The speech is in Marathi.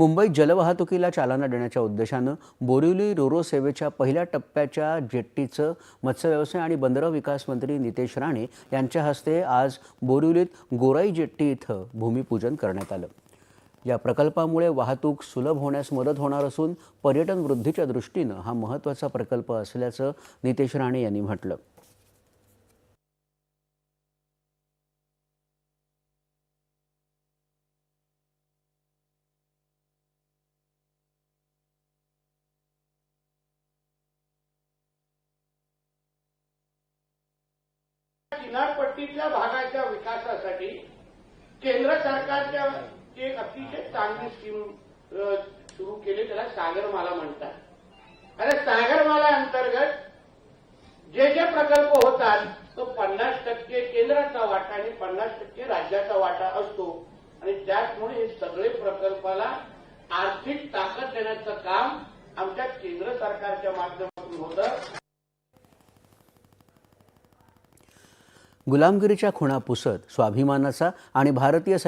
मुंबईत जलवाहतुकीला चालना देण्याच्या उद्देशानं बोरिवली रोरो सेवेच्या पहिल्या टप्प्याच्या जेट्टीचं मत्स्यव्यवसाय आणि बंदर विकास मंत्री नितेश राणे यांच्या हस्ते आज बोरिवलीत गोराई जेट्टी इथं भूमिपूजन करण्यात आलं. या प्रकल्पामुळे वाहतूक सुलभ होण्यास मदत होणार असून पर्यटन वृद्धीच्या दृष्टीनं हा महत्त्वाचा प्रकल्प असल्याचं नितेश राणे यांनी म्हटलं. किनारपट्टीतल्या भागाच्या विकासासाठी केंद्र सरकारच्या एक अतिशय चांगली स्कीम सुरू केली त्याला सागरमाला म्हणतात. आणि सागरमाला अंतर्गत जे जे प्रकल्प होतात तो पन्नास टक्के केंद्राचा वाटा आणि पन्नास टक्के राज्याचा वाटा असतो. आणि त्याचमुळे हे सगळे प्रकल्पाला आर्थिक ताकद देण्याचं काम आमच्या केंद्र सरकारच्या माध्यमातून होतं. गुलामगिरीच्या खुणा पुसत स्वाभिमानाचा आणि भारतीय